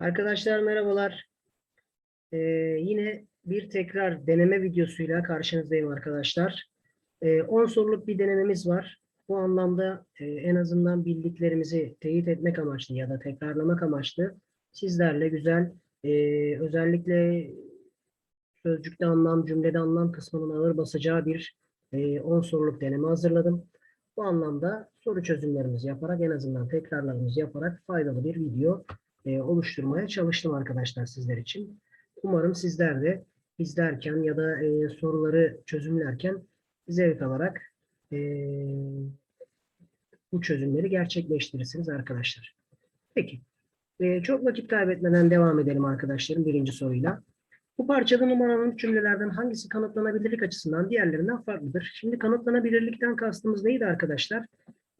Arkadaşlar merhabalar. Ee, yine bir tekrar deneme videosuyla karşınızdayım arkadaşlar. Ee, 10 soruluk bir denememiz var. Bu anlamda e, en azından bildiklerimizi teyit etmek amaçlı ya da tekrarlamak amaçlı sizlerle güzel e, özellikle sözcükte anlam, cümlede anlam kısmının ağır basacağı bir e, 10 soruluk deneme hazırladım. Bu anlamda soru çözümlerimizi yaparak en azından tekrarlarımızı yaparak faydalı bir video e, oluşturmaya çalıştım arkadaşlar sizler için. Umarım sizler de izlerken ya da e, soruları çözümlerken zevk alarak e, bu çözümleri gerçekleştirirsiniz arkadaşlar. Peki. E, çok vakit kaybetmeden devam edelim arkadaşlarım birinci soruyla. Bu parçada numaralanmış cümlelerden hangisi kanıtlanabilirlik açısından diğerlerinden farklıdır? Şimdi kanıtlanabilirlikten kastımız neydi arkadaşlar?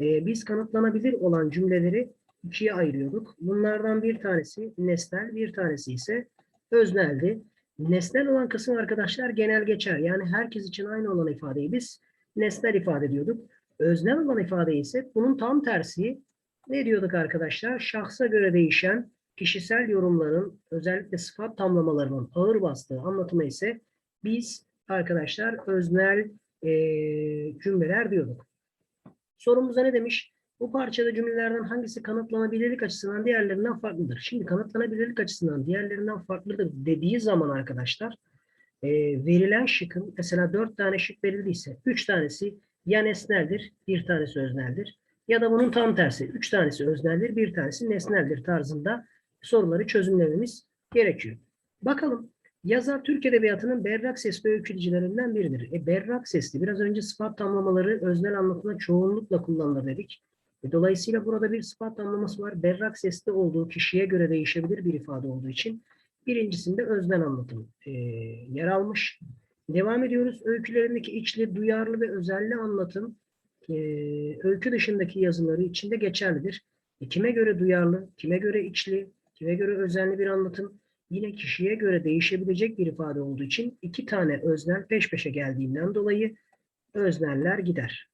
E, biz kanıtlanabilir olan cümleleri ikiye ayırıyorduk. Bunlardan bir tanesi nesnel, bir tanesi ise özneldi. Nesnel olan kısım arkadaşlar genel geçer. Yani herkes için aynı olan ifadeyi biz nesnel ifade ediyorduk. Öznel olan ifade ise bunun tam tersi ne diyorduk arkadaşlar? Şahsa göre değişen kişisel yorumların özellikle sıfat tamlamalarının ağır bastığı anlatımı ise biz arkadaşlar öznel eee, cümleler diyorduk. Sorumuzda ne demiş? Bu parçada cümlelerden hangisi kanıtlanabilirlik açısından diğerlerinden farklıdır? Şimdi kanıtlanabilirlik açısından diğerlerinden farklıdır dediği zaman arkadaşlar e, verilen şıkın mesela dört tane şık verildiyse üç tanesi ya nesneldir, bir tanesi özneldir. Ya da bunun tam tersi. Üç tanesi özneldir, bir tanesi nesneldir tarzında soruları çözümlememiz gerekiyor. Bakalım. Yazar Türk Edebiyatı'nın berrak sesli öykülecilerinden biridir. E, berrak sesli. Biraz önce sıfat tamlamaları öznel anlatımda çoğunlukla kullanılır dedik. E, Dolayısıyla burada bir sıfat tamlaması var. Berrak sesli olduğu kişiye göre değişebilir bir ifade olduğu için birincisinde öznel anlatım e, yer almış. Devam ediyoruz. Öykülerindeki içli, duyarlı ve özelli anlatım e, öykü dışındaki yazıları içinde geçerlidir. Kime göre duyarlı, kime göre içli, kime göre özenli bir anlatım yine kişiye göre değişebilecek bir ifade olduğu için iki tane öznel peş peşe geldiğinden dolayı özneller gider.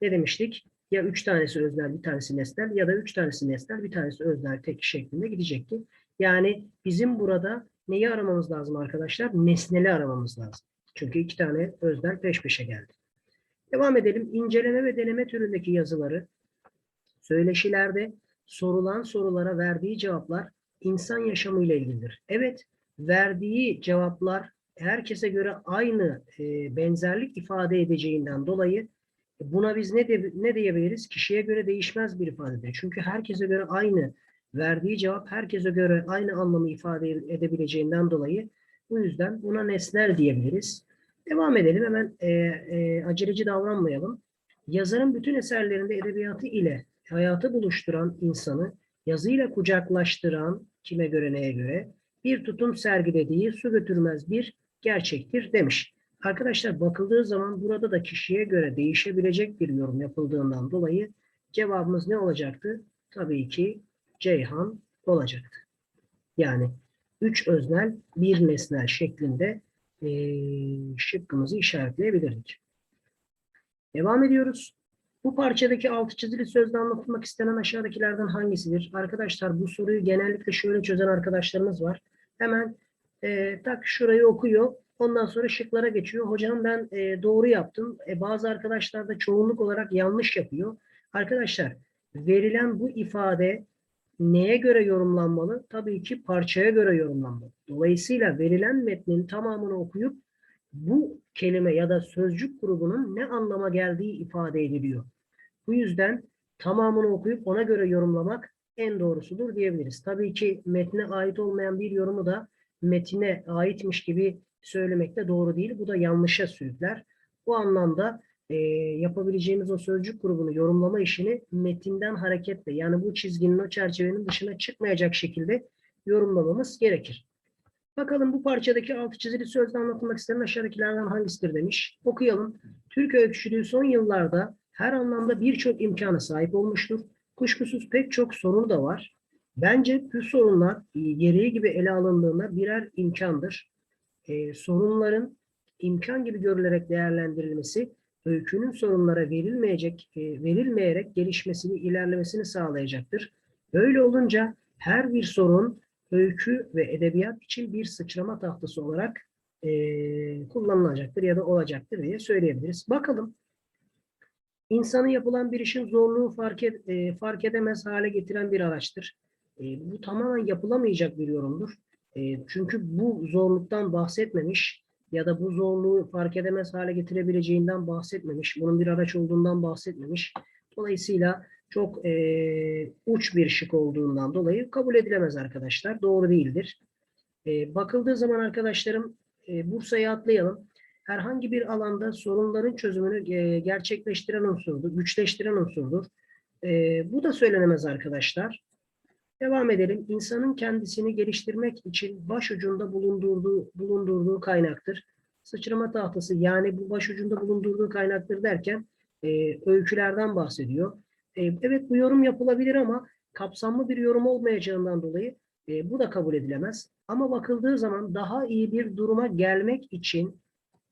Ne demiştik? Ya üç tanesi öznel, bir tanesi nesnel ya da üç tanesi nesnel, bir tanesi öznel tek şeklinde gidecekti. Yani bizim burada neyi aramamız lazım arkadaşlar? Nesneli aramamız lazım. Çünkü iki tane öznel peş peşe geldi. Devam edelim. İnceleme ve deneme türündeki yazıları söyleşilerde sorulan sorulara verdiği cevaplar insan yaşamıyla ilgilidir. Evet, verdiği cevaplar herkese göre aynı e, benzerlik ifade edeceğinden dolayı buna biz ne, de, ne diyebiliriz? Kişiye göre değişmez bir ifadedir. Çünkü herkese göre aynı verdiği cevap herkese göre aynı anlamı ifade edebileceğinden dolayı bu yüzden buna nesnel diyebiliriz. Devam edelim hemen e, e, aceleci davranmayalım. Yazarın bütün eserlerinde edebiyatı ile hayatı buluşturan insanı yazıyla kucaklaştıran kime göre neye göre bir tutum sergilediği su götürmez bir gerçektir demiş. Arkadaşlar bakıldığı zaman burada da kişiye göre değişebilecek bir yorum yapıldığından dolayı cevabımız ne olacaktı? Tabii ki Ceyhan olacaktı. Yani üç öznel bir nesnel şeklinde eee şıkkımızı işaretleyebilirdik. Devam ediyoruz. Bu parçadaki altı çizili sözle anlatılmak istenen aşağıdakilerden hangisidir? Arkadaşlar bu soruyu genellikle şöyle çözen arkadaşlarımız var. Hemen e, tak şurayı okuyor. Ondan sonra şıklara geçiyor. Hocam ben e, doğru yaptım. E, bazı arkadaşlar da çoğunluk olarak yanlış yapıyor. Arkadaşlar verilen bu ifade neye göre yorumlanmalı? Tabii ki parçaya göre yorumlanmalı. Dolayısıyla verilen metnin tamamını okuyup bu kelime ya da sözcük grubunun ne anlama geldiği ifade ediliyor. Bu yüzden tamamını okuyup ona göre yorumlamak en doğrusudur diyebiliriz. Tabii ki metne ait olmayan bir yorumu da metine aitmiş gibi söylemek de doğru değil. Bu da yanlışa sürükler. Bu anlamda e, yapabileceğimiz o sözcük grubunu yorumlama işini metinden hareketle yani bu çizginin o çerçevenin dışına çıkmayacak şekilde yorumlamamız gerekir. Bakalım bu parçadaki altı çizili sözle anlatılmak istenen aşağıdakilerden hangisidir demiş. Okuyalım. Türk öykücülüğü son yıllarda her anlamda birçok imkana sahip olmuştur. Kuşkusuz pek çok sorunu da var. Bence bu sorunlar e, gereği gibi ele alındığında birer imkandır. Ee, sorunların imkan gibi görülerek değerlendirilmesi öykünün sorunlara verilmeyecek, e, verilmeyerek gelişmesini, ilerlemesini sağlayacaktır. Böyle olunca her bir sorun öykü ve edebiyat için bir sıçrama tahtası olarak eee, kullanılacaktır ya da olacaktır diye söyleyebiliriz. Bakalım. İnsanı yapılan bir işin zorluğu fark, et- eee, fark edemez hale getiren bir araçtır. Eee, bu tamamen yapılamayacak bir yorumdur. Eee, çünkü bu zorluktan bahsetmemiş ya da bu zorluğu fark edemez hale getirebileceğinden bahsetmemiş, bunun bir araç olduğundan bahsetmemiş. Dolayısıyla çok eee, uç bir şık olduğundan dolayı kabul edilemez arkadaşlar. Doğru değildir. Eee, bakıldığı zaman arkadaşlarım eee, Bursa'yı atlayalım. Herhangi bir alanda sorunların çözümünü eee, gerçekleştiren unsurdur, güçleştiren unsurdur. Eee, bu da söylenemez arkadaşlar. Devam edelim. İnsanın kendisini geliştirmek için başucunda bulundurduğu, bulundurduğu kaynaktır. Sıçrama tahtası yani bu başucunda bulundurduğu kaynaktır derken e, öykülerden bahsediyor. E, evet bu yorum yapılabilir ama kapsamlı bir yorum olmayacağından dolayı e, bu da kabul edilemez. Ama bakıldığı zaman daha iyi bir duruma gelmek için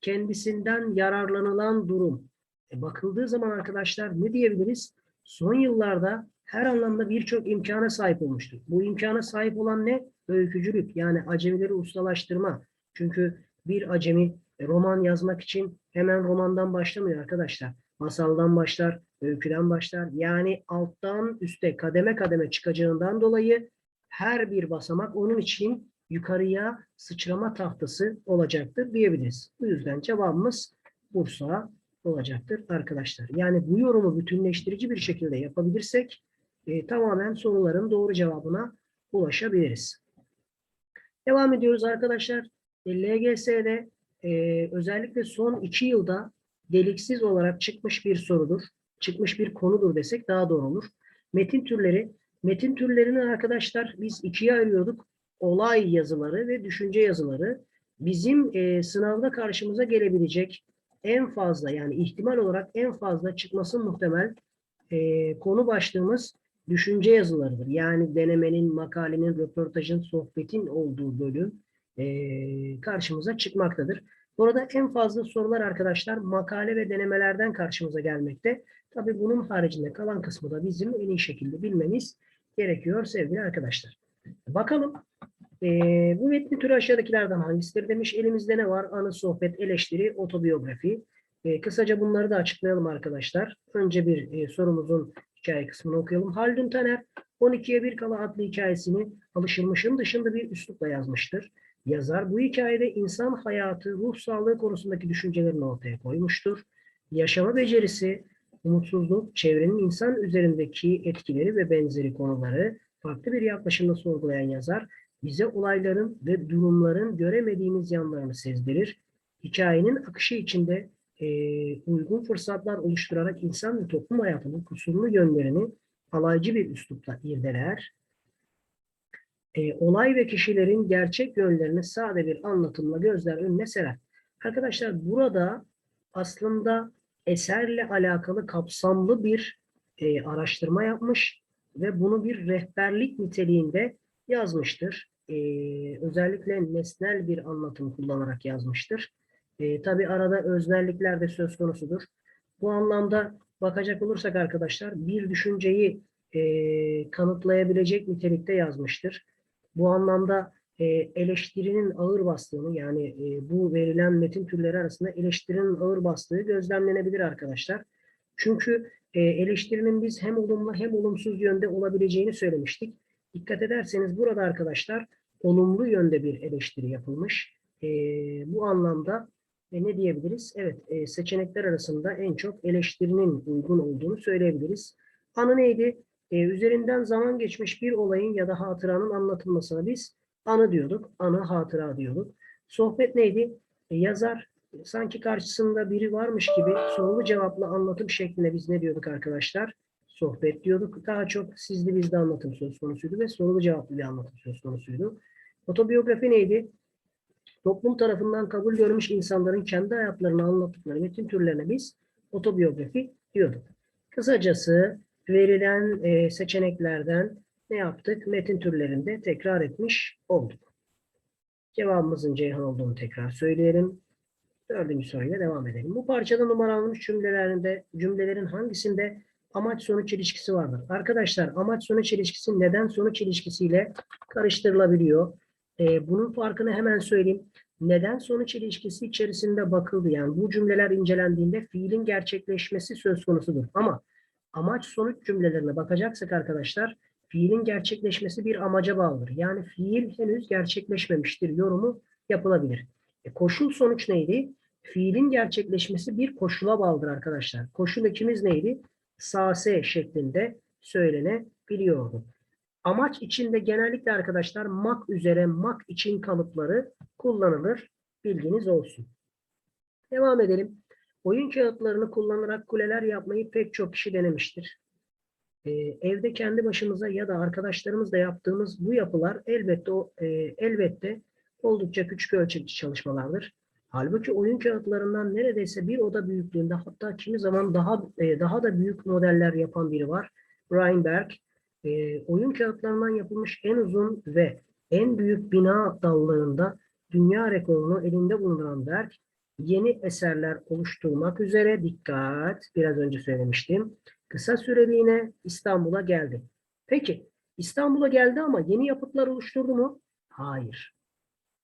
kendisinden yararlanılan durum. E, bakıldığı zaman arkadaşlar ne diyebiliriz? Son yıllarda her anlamda birçok imkana sahip olmuştur. Bu imkana sahip olan ne? Öykücülük yani acemileri ustalaştırma. Çünkü bir acemi e, roman yazmak için hemen romandan başlamıyor arkadaşlar. Masaldan başlar, öyküden başlar. Yani alttan üste kademe kademe çıkacağından dolayı her bir basamak onun için yukarıya sıçrama tahtası olacaktır diyebiliriz. Bu yüzden cevabımız Bursa olacaktır arkadaşlar. Yani bu yorumu bütünleştirici bir şekilde yapabilirsek e, tamamen soruların doğru cevabına ulaşabiliriz. Devam ediyoruz arkadaşlar. E, LGS'de e, özellikle son iki yılda deliksiz olarak çıkmış bir sorudur. Çıkmış bir konudur desek daha doğru olur. Metin türleri. Metin türlerini arkadaşlar biz ikiye ayırıyorduk. Olay yazıları ve düşünce yazıları. Bizim e, sınavda karşımıza gelebilecek en fazla yani ihtimal olarak en fazla çıkması muhtemel e, konu başlığımız düşünce yazılarıdır. Yani denemenin, makalenin, röportajın, sohbetin olduğu bölüm e, karşımıza çıkmaktadır. Burada en fazla sorular arkadaşlar makale ve denemelerden karşımıza gelmekte. Tabii bunun haricinde kalan kısmı da bizim en iyi şekilde bilmemiz gerekiyor sevgili arkadaşlar. Bakalım e, bu metni türü aşağıdakilerden hangisidir demiş. Elimizde ne var? Anı, sohbet, eleştiri, otobiyografi. E, kısaca bunları da açıklayalım arkadaşlar. Önce bir e, sorumuzun hikaye kısmını okuyalım. Haldun Taner 12'ye 1 kala adlı hikayesini alışılmışın dışında bir üslupla yazmıştır. Yazar bu hikayede insan hayatı, ruh sağlığı konusundaki düşüncelerini ortaya koymuştur. Yaşama becerisi, umutsuzluk, çevrenin insan üzerindeki etkileri ve benzeri konuları farklı bir yaklaşımla sorgulayan yazar, bize olayların ve durumların göremediğimiz yanlarını sezdirir. Hikayenin akışı içinde e, uygun fırsatlar oluşturarak insan ve toplum hayatının kusurlu yönlerini alaycı bir üslupla irdeler. E, olay ve kişilerin gerçek yönlerini sade bir anlatımla gözler önüne serer. Arkadaşlar burada aslında eserle alakalı kapsamlı bir e, araştırma yapmış ve bunu bir rehberlik niteliğinde yazmıştır. E, özellikle nesnel bir anlatım kullanarak yazmıştır. E, tabii arada öznellikler de söz konusudur. Bu anlamda bakacak olursak arkadaşlar bir düşünceyi e, kanıtlayabilecek nitelikte yazmıştır. Bu anlamda e, eleştirinin ağır bastığını yani e, bu verilen metin türleri arasında eleştirinin ağır bastığı gözlemlenebilir arkadaşlar. Çünkü e, eleştirinin biz hem olumlu hem olumsuz yönde olabileceğini söylemiştik. Dikkat ederseniz burada arkadaşlar olumlu yönde bir eleştiri yapılmış. E, bu anlamda e, ne diyebiliriz? Evet, e, seçenekler arasında en çok eleştirinin uygun olduğunu söyleyebiliriz. Anı neydi? E, üzerinden zaman geçmiş bir olayın ya da hatıranın anlatılmasına biz anı diyorduk. Anı, hatıra diyorduk. Sohbet neydi? E, yazar sanki karşısında biri varmış gibi sorulu cevaplı anlatım şeklinde biz ne diyorduk arkadaşlar? Sohbet diyorduk. Daha çok sizli bizde anlatım söz konusuydu ve sorulu cevaplı bir anlatım söz konusuydu. Otobiyografi neydi? toplum tarafından kabul görmüş insanların kendi hayatlarını anlattıkları metin türlerine biz otobiyografi diyorduk. Kısacası verilen e, seçeneklerden ne yaptık? Metin türlerinde tekrar etmiş olduk. Cevabımızın Ceyhan olduğunu tekrar söyleyelim. Dördüncü soruyla devam edelim. Bu parçada numaralanmış cümlelerinde cümlelerin hangisinde amaç sonuç ilişkisi vardır? Arkadaşlar amaç sonuç ilişkisi neden sonuç ilişkisiyle karıştırılabiliyor. Ee, bunun farkını hemen söyleyeyim. Neden sonuç ilişkisi içerisinde bakıldı. Yani bu cümleler incelendiğinde fiilin gerçekleşmesi söz konusudur. Ama amaç sonuç cümlelerine bakacaksak arkadaşlar fiilin gerçekleşmesi bir amaca bağlıdır. Yani fiil henüz gerçekleşmemiştir yorumu yapılabilir. E, koşul sonuç neydi? Fiilin gerçekleşmesi bir koşula bağlıdır arkadaşlar. Koşul ikimiz neydi? Sase şeklinde söylenebiliyordu. Amaç içinde genellikle arkadaşlar mak üzere mak için kalıpları kullanılır. Bilginiz olsun. Devam edelim. Oyun kağıtlarını kullanarak kuleler yapmayı pek çok kişi denemiştir. Ee, evde kendi başımıza ya da arkadaşlarımızla yaptığımız bu yapılar elbette e, elbette oldukça küçük ölçekli çalışmalardır. Halbuki oyun kağıtlarından neredeyse bir oda büyüklüğünde hatta kimi zaman daha e, daha da büyük modeller yapan biri var. Reinberg. E, oyun kağıtlarından yapılmış en uzun ve en büyük bina dallarında dünya rekorunu elinde bulunduran Berg, yeni eserler oluşturmak üzere dikkat, biraz önce söylemiştim. Kısa süreliğine İstanbul'a geldi. Peki, İstanbul'a geldi ama yeni yapıtlar oluşturdu mu? Hayır.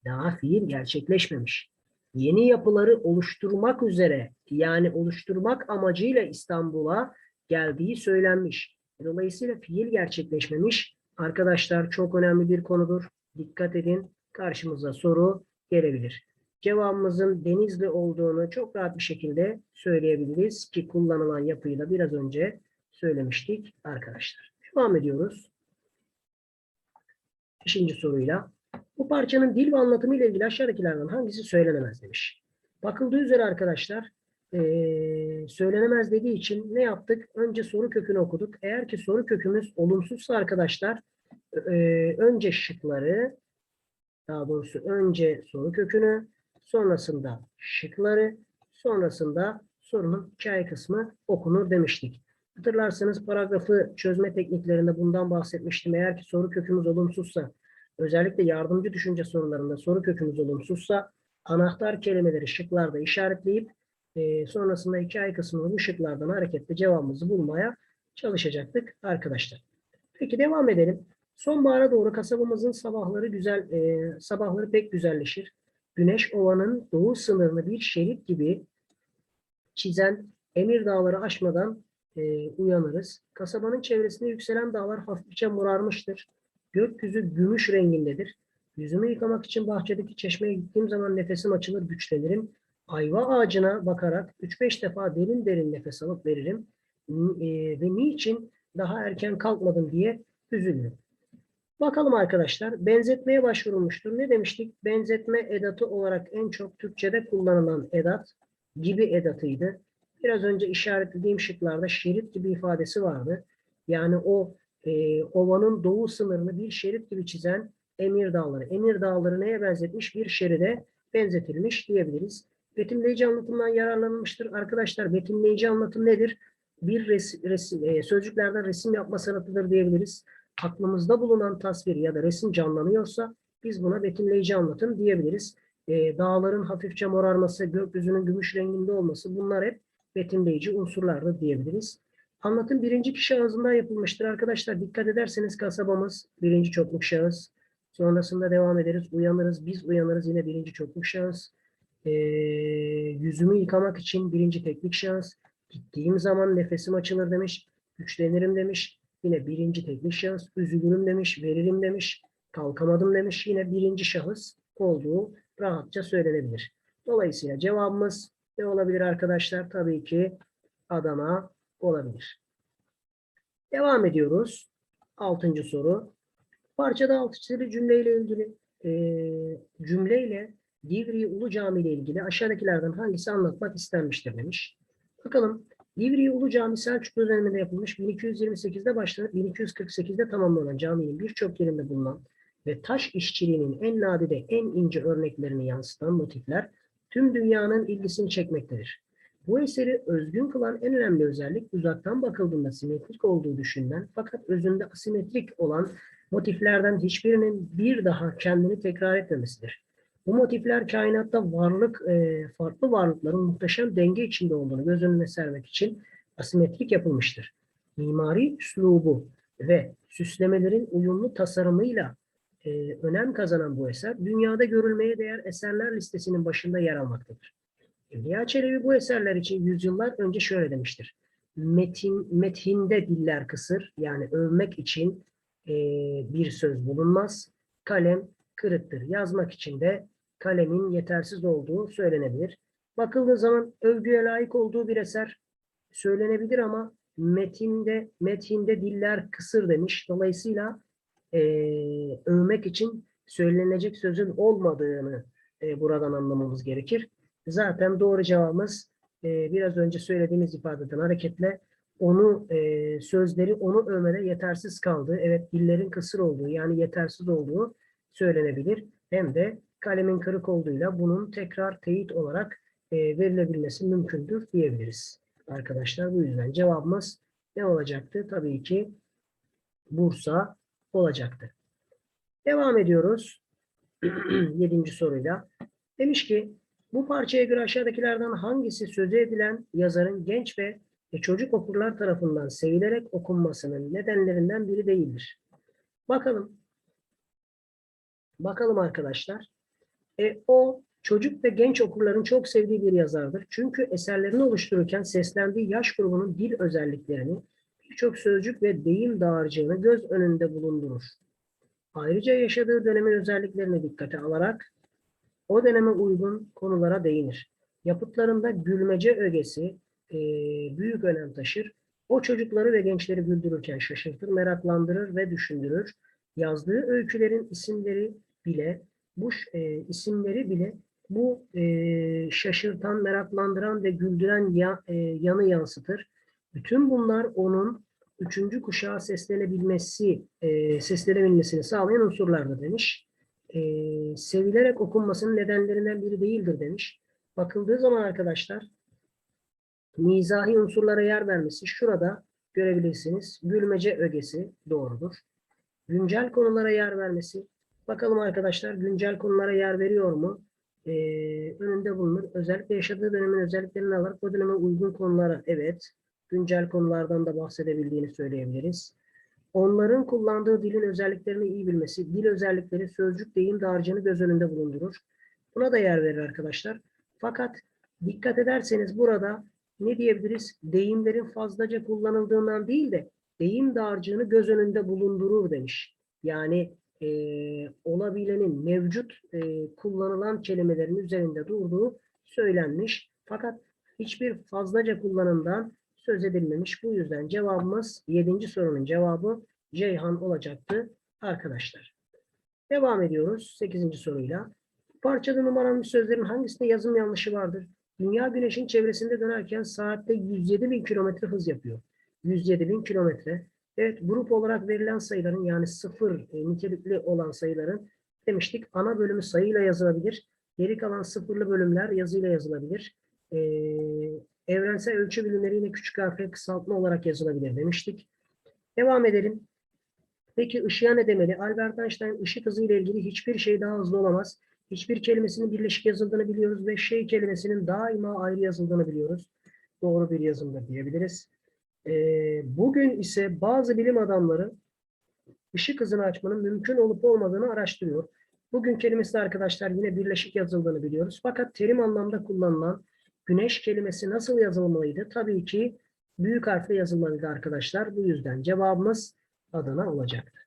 Daha fiil gerçekleşmemiş. Yeni yapıları oluşturmak üzere, yani oluşturmak amacıyla İstanbul'a geldiği söylenmiş. Dolayısıyla fiil gerçekleşmemiş. Arkadaşlar çok önemli bir konudur. Dikkat edin. Karşımıza soru gelebilir. Cevabımızın Denizli olduğunu çok rahat bir şekilde söyleyebiliriz ki kullanılan yapıyı da biraz önce söylemiştik arkadaşlar. Devam ediyoruz. Beşinci soruyla. Bu parçanın dil ve anlatımı ile ilgili aşağıdakilerden hangisi söylenemez demiş. Bakıldığı üzere arkadaşlar eee, söylenemez dediği için ne yaptık? Önce soru kökünü okuduk. Eğer ki soru kökümüz olumsuzsa arkadaşlar eee, önce şıkları daha doğrusu önce soru kökünü sonrasında şıkları sonrasında sorunun hikaye kısmı okunur demiştik. Hatırlarsanız paragrafı çözme tekniklerinde bundan bahsetmiştim. Eğer ki soru kökümüz olumsuzsa özellikle yardımcı düşünce sorularında soru kökümüz olumsuzsa anahtar kelimeleri şıklarda işaretleyip e, sonrasında hikaye kısmını bu şıklardan hareketle cevabımızı bulmaya çalışacaktık arkadaşlar. Peki devam edelim. Sonbahara doğru kasabamızın sabahları güzel, e, sabahları pek güzelleşir. Güneş ovanın doğu sınırını bir şerit gibi çizen Emir Dağları aşmadan e, uyanırız. Kasabanın çevresinde yükselen dağlar hafifçe morarmıştır. Gökyüzü gümüş rengindedir. Yüzümü yıkamak için bahçedeki çeşmeye gittiğim zaman nefesim açılır, güçlenirim. Ayva ağacına bakarak 3-5 defa derin derin nefes alıp veririm. E, ve niçin daha erken kalkmadım diye üzülürüm. Bakalım arkadaşlar. Benzetmeye başvurulmuştur. Ne demiştik? Benzetme edatı olarak en çok Türkçe'de kullanılan edat gibi edatıydı. Biraz önce işaretlediğim şıklarda şerit gibi ifadesi vardı. Yani o e, ovanın doğu sınırını bir şerit gibi çizen Emir Dağları. Emir Dağları neye benzetmiş? Bir şeride benzetilmiş diyebiliriz. Betimleyici anlatımdan yararlanılmıştır. Arkadaşlar betimleyici anlatım nedir? Bir resim, resim, e, sözcüklerden resim yapma sanatıdır diyebiliriz aklımızda bulunan tasvir ya da resim canlanıyorsa biz buna betimleyici anlatım diyebiliriz. Ee, dağların hafifçe morarması, gökyüzünün gümüş renginde olması bunlar hep betimleyici unsurlardır diyebiliriz. Anlatım birinci kişi ağzından yapılmıştır. Arkadaşlar dikkat ederseniz kasabamız birinci çokluk şahıs. Sonrasında devam ederiz. Uyanırız. Biz uyanırız yine birinci çokluk şahıs. Ee, yüzümü yıkamak için birinci teklik şahıs. Gittiğim zaman nefesim açılır demiş. Güçlenirim demiş. Yine birinci teknik şahıs. Üzülürüm demiş. Veririm demiş. Kalkamadım demiş. Yine birinci şahıs olduğu rahatça söylenebilir. Dolayısıyla cevabımız ne olabilir arkadaşlar? Tabii ki Adana olabilir. Devam ediyoruz. Altıncı soru. Parçada altı çizili cümleyle ilgili e, cümleyle Divri Ulu Cami ile ilgili aşağıdakilerden hangisi anlatmak istenmiştir demiş. Bakalım. Divri Ulu Cami Selçuklu döneminde yapılmış 1228'de başlanıp 1248'de tamamlanan caminin birçok yerinde bulunan ve taş işçiliğinin en nadide, en ince örneklerini yansıtan motifler tüm dünyanın ilgisini çekmektedir. Bu eseri özgün kılan en önemli özellik uzaktan bakıldığında simetrik olduğu düşünülen fakat özünde asimetrik olan motiflerden hiçbirinin bir daha kendini tekrar etmemesidir. Bu motifler kainatta varlık, e, farklı varlıkların muhteşem denge içinde olduğunu göz önüne sermek için asimetrik yapılmıştır. Mimari üslubu ve süslemelerin uyumlu tasarımıyla e, önem kazanan bu eser dünyada görülmeye değer eserler listesinin başında yer almaktadır. Evliya Çelebi bu eserler için yüzyıllar önce şöyle demiştir. Metin, methinde diller kısır yani övmek için e, bir söz bulunmaz. Kalem kırıktır. Yazmak için de kalemin yetersiz olduğu söylenebilir. Bakıldığı zaman övgüye layık olduğu bir eser söylenebilir ama metinde metinde diller kısır demiş. Dolayısıyla e, övmek için söylenecek sözün olmadığını e, buradan anlamamız gerekir. Zaten doğru cevabımız e, biraz önce söylediğimiz ifadeden hareketle onu e, sözleri onu övmede yetersiz kaldı. Evet dillerin kısır olduğu yani yetersiz olduğu söylenebilir. Hem de kalemin kırık olduğuyla bunun tekrar teyit olarak e, verilebilmesi mümkündür diyebiliriz. Arkadaşlar bu yüzden cevabımız ne olacaktı? Tabii ki Bursa olacaktı. Devam ediyoruz. Yedinci soruyla. Demiş ki bu parçaya göre aşağıdakilerden hangisi sözü edilen yazarın genç ve çocuk okurlar tarafından sevilerek okunmasının nedenlerinden biri değildir? Bakalım. Bakalım arkadaşlar. E, o çocuk ve genç okurların çok sevdiği bir yazardır. Çünkü eserlerini oluştururken seslendiği yaş grubunun dil özelliklerini, birçok sözcük ve deyim dağarcığını göz önünde bulundurur. Ayrıca yaşadığı dönemin özelliklerini dikkate alarak o döneme uygun konulara değinir. Yapıtlarında gülmece ögesi e, büyük önem taşır. O çocukları ve gençleri güldürürken şaşırtır, meraklandırır ve düşündürür. Yazdığı öykülerin isimleri bile bu e, isimleri bile bu e, şaşırtan, meraklandıran ve güldüren ya, e, yanı yansıtır. Bütün bunlar onun üçüncü kuşağa seslenebilmesi, e, seslenebilmesini sağlayan unsurlardır demiş. E, sevilerek okunmasının nedenlerinden biri değildir demiş. Bakıldığı zaman arkadaşlar mizahi unsurlara yer vermesi şurada görebilirsiniz. Gülmece ögesi doğrudur. Güncel konulara yer vermesi. Bakalım arkadaşlar güncel konulara yer veriyor mu? Ee, önünde bulunur. Özellikle yaşadığı dönemin özelliklerini alarak o döneme uygun konulara evet güncel konulardan da bahsedebildiğini söyleyebiliriz. Onların kullandığı dilin özelliklerini iyi bilmesi, dil özellikleri, sözcük, deyim dağarcığını göz önünde bulundurur. Buna da yer verir arkadaşlar. Fakat dikkat ederseniz burada ne diyebiliriz? Deyimlerin fazlaca kullanıldığından değil de deyim dağarcığını göz önünde bulundurur demiş. Yani e, olabilenin mevcut e, kullanılan kelimelerin üzerinde durduğu söylenmiş. Fakat hiçbir fazlaca kullanımdan söz edilmemiş. Bu yüzden cevabımız 7. sorunun cevabı Ceyhan olacaktı arkadaşlar. Devam ediyoruz 8. soruyla. Parçada numaralı sözlerin hangisinde yazım yanlışı vardır? Dünya güneşin çevresinde dönerken saatte 107 bin kilometre hız yapıyor. 107 bin kilometre. Evet grup olarak verilen sayıların yani sıfır e, nitelikli olan sayıların demiştik ana bölümü sayıyla yazılabilir. Geri kalan sıfırlı bölümler yazıyla yazılabilir. Ee, evrensel ölçü bilimleri yine küçük harfle kısaltma olarak yazılabilir demiştik. Devam edelim. Peki ışığa ne demeli? Albert Einstein ışık hızı ile ilgili hiçbir şey daha hızlı olamaz. Hiçbir kelimesinin birleşik yazıldığını biliyoruz ve şey kelimesinin daima ayrı yazıldığını biliyoruz. Doğru bir yazımdır diyebiliriz. Ee, bugün ise bazı bilim adamları ışık hızını açmanın mümkün olup olmadığını araştırıyor. Bugün kelimesi arkadaşlar yine birleşik yazıldığını biliyoruz. Fakat terim anlamda kullanılan güneş kelimesi nasıl yazılmalıydı? Tabii ki büyük harfle yazılmalıydı arkadaşlar. Bu yüzden cevabımız Adana olacaktı.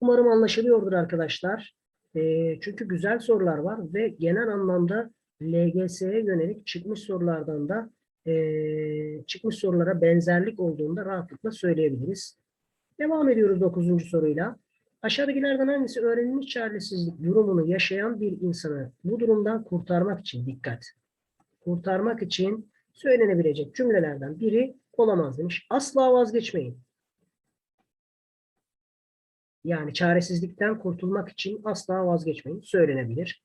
Umarım anlaşılıyordur arkadaşlar. E, çünkü güzel sorular var ve genel anlamda LGS'ye yönelik çıkmış sorulardan da e, çıkmış sorulara benzerlik olduğunu da rahatlıkla söyleyebiliriz. Devam ediyoruz 9. soruyla. Aşağıdakilerden hangisi öğrenilmiş çaresizlik durumunu yaşayan bir insanı bu durumdan kurtarmak için dikkat. Kurtarmak için söylenebilecek cümlelerden biri olamaz demiş. Asla vazgeçmeyin. Yani çaresizlikten kurtulmak için asla vazgeçmeyin söylenebilir.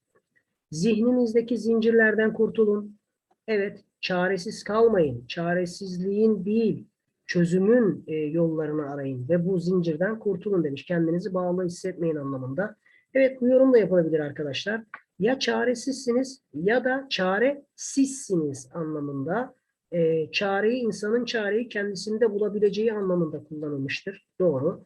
Zihninizdeki zincirlerden kurtulun. Evet, çaresiz kalmayın. Çaresizliğin değil, çözümün e, yollarını arayın ve bu zincirden kurtulun demiş. Kendinizi bağlı hissetmeyin anlamında. Evet, bu yorum da yapılabilir arkadaşlar. Ya çaresizsiniz ya da çaresizsiniz anlamında. E, çareyi insanın çareyi kendisinde bulabileceği anlamında kullanılmıştır. Doğru.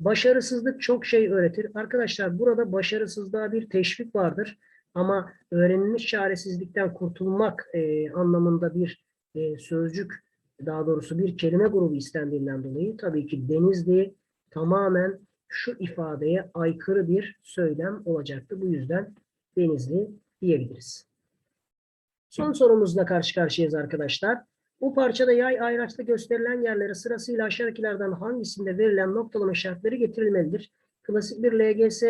Başarısızlık çok şey öğretir. Arkadaşlar burada başarısızlığa bir teşvik vardır. Ama öğrenilmiş çaresizlikten kurtulmak e, anlamında bir e, sözcük, daha doğrusu bir kelime grubu istendiğinden dolayı tabii ki Denizli tamamen şu ifadeye aykırı bir söylem olacaktı. Bu yüzden Denizli diyebiliriz. Son sorumuzla karşı karşıyayız arkadaşlar. Bu parçada yay ayraçta gösterilen yerlere sırasıyla aşağıdakilerden hangisinde verilen noktalama işaretleri getirilmelidir? Klasik bir LGS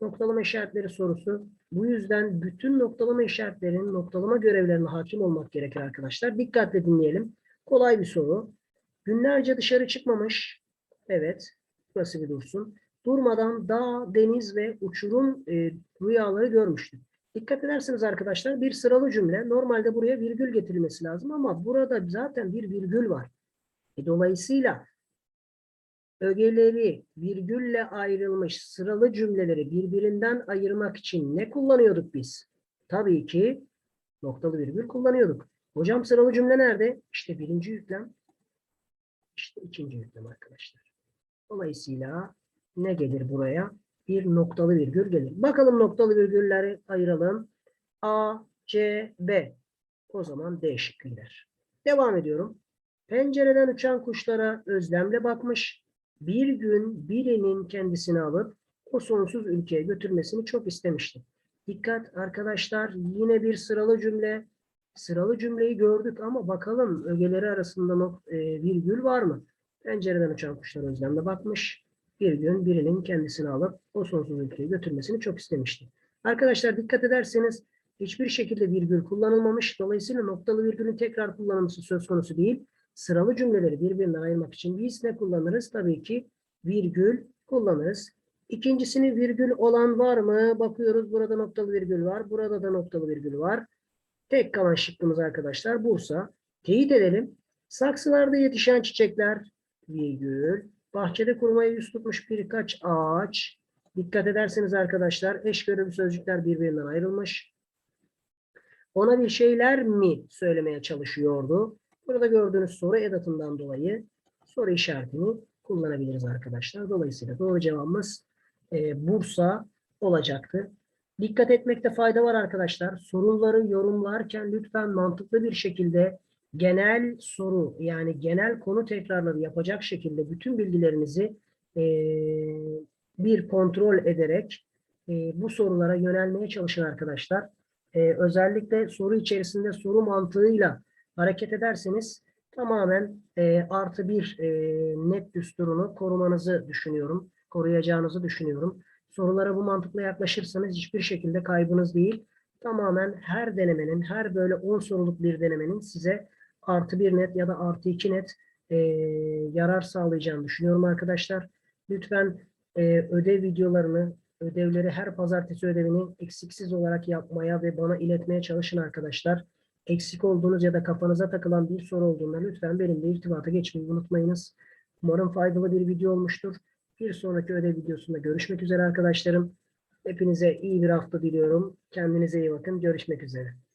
noktalama işaretleri sorusu. Bu yüzden bütün noktalama işaretlerinin noktalama görevlerine hakim olmak gerekir arkadaşlar. Dikkatle dinleyelim. Kolay bir soru. Günlerce dışarı çıkmamış. Evet. Burası bir dursun. Durmadan dağ, deniz ve uçurum e, rüyaları görmüştü. Dikkat ederseniz arkadaşlar bir sıralı cümle. Normalde buraya virgül getirilmesi lazım ama burada zaten bir virgül var. E, dolayısıyla ögeleri virgülle ayrılmış sıralı cümleleri birbirinden ayırmak için ne kullanıyorduk biz? Tabii ki noktalı virgül kullanıyorduk. Hocam sıralı cümle nerede? İşte birinci yüklem. İşte ikinci yüklem arkadaşlar. Dolayısıyla ne gelir buraya? Bir noktalı virgül gelir. Bakalım noktalı virgülleri ayıralım. A, C, B. O zaman D şıkkı. Devam ediyorum. Pencereden uçan kuşlara özlemle bakmış. Bir gün birinin kendisini alıp o sonsuz ülkeye götürmesini çok istemişti. Dikkat arkadaşlar yine bir sıralı cümle. Sıralı cümleyi gördük ama bakalım ögeleri arasında nok- e, virgül var mı? Pencereden uçan kuşlar özlemle bakmış. Bir gün birinin kendisini alıp o sonsuz ülkeye götürmesini çok istemişti. Arkadaşlar dikkat ederseniz hiçbir şekilde virgül kullanılmamış. Dolayısıyla noktalı virgülün tekrar kullanılması söz konusu değil. Sıralı cümleleri birbirinden ayırmak için biz ne kullanırız? Tabii ki virgül kullanırız. İkincisini virgül olan var mı? Bakıyoruz burada noktalı virgül var. Burada da noktalı virgül var. Tek kalan şıkkımız arkadaşlar Bursa. Teyit edelim. Saksılarda yetişen çiçekler virgül. Bahçede kurumaya yüz tutmuş birkaç ağaç. Dikkat ederseniz arkadaşlar eş görevli sözcükler birbirinden ayrılmış. Ona bir şeyler mi söylemeye çalışıyordu? Burada gördüğünüz soru edatından dolayı soru işaretini kullanabiliriz arkadaşlar. Dolayısıyla doğru cevabımız e, Bursa olacaktı. Dikkat etmekte fayda var arkadaşlar. Soruları yorumlarken lütfen mantıklı bir şekilde genel soru yani genel konu tekrarları yapacak şekilde bütün bilgilerinizi e, bir kontrol ederek e, bu sorulara yönelmeye çalışın arkadaşlar. E, özellikle soru içerisinde soru mantığıyla hareket ederseniz tamamen e, artı bir e, net düsturunu korumanızı düşünüyorum. Koruyacağınızı düşünüyorum. Sorulara bu mantıkla yaklaşırsanız hiçbir şekilde kaybınız değil. Tamamen her denemenin, her böyle 10 soruluk bir denemenin size artı bir net ya da artı iki net e, yarar sağlayacağını düşünüyorum arkadaşlar. Lütfen e, ödev videolarını, ödevleri her pazartesi ödevini eksiksiz olarak yapmaya ve bana iletmeye çalışın arkadaşlar. Eksik olduğunuz ya da kafanıza takılan bir soru olduğunda lütfen benimle irtibata geçmeyi unutmayınız. Umarım faydalı bir video olmuştur. Bir sonraki ödev videosunda görüşmek üzere arkadaşlarım. Hepinize iyi bir hafta diliyorum. Kendinize iyi bakın. Görüşmek üzere.